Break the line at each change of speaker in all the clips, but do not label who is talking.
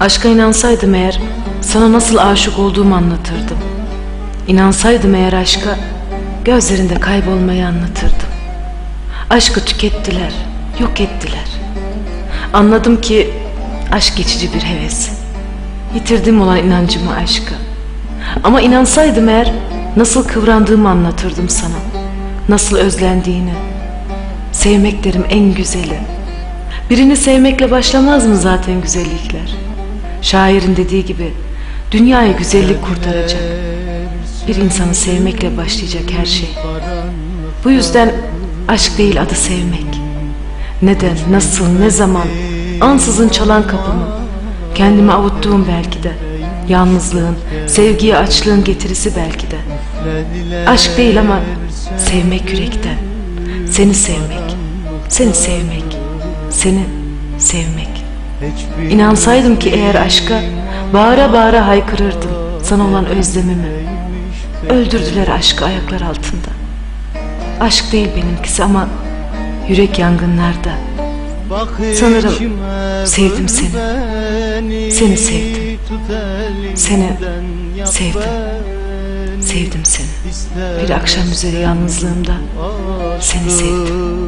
Aşka inansaydım eğer sana nasıl aşık olduğumu anlatırdım. İnansaydım eğer aşka gözlerinde kaybolmayı anlatırdım. Aşkı tükettiler, yok ettiler. Anladım ki aşk geçici bir heves. Yitirdim olan inancımı aşka. Ama inansaydım eğer nasıl kıvrandığımı anlatırdım sana. Nasıl özlendiğini. Sevmek derim en güzeli. Birini sevmekle başlamaz mı zaten güzellikler? Şairin dediği gibi dünyayı güzellik kurtaracak. Bir insanı sevmekle başlayacak her şey. Bu yüzden aşk değil adı sevmek. Neden, nasıl, ne zaman, ansızın çalan kapımı, kendimi avuttuğum belki de, yalnızlığın, sevgiye açlığın getirisi belki de. Aşk değil ama sevmek yürekten, seni sevmek, seni sevmek, seni sevmek. İnansaydım ki eğer aşka, bağıra bağıra haykırırdım sana olan özlemimi. Öldürdüler aşkı ayaklar altında. Aşk değil benimkisi ama yürek yangınlarda. Sanırım sevdim seni. Seni sevdim. Seni sevdim. Sevdim seni. Bir akşam üzeri yalnızlığımda seni sevdim.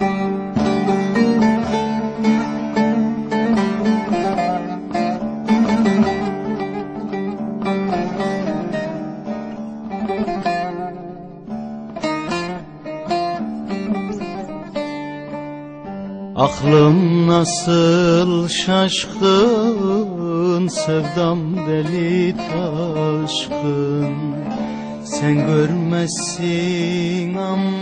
Aklım nasıl şaşkın Sevdam deli taşkın. Sen görmezsin ama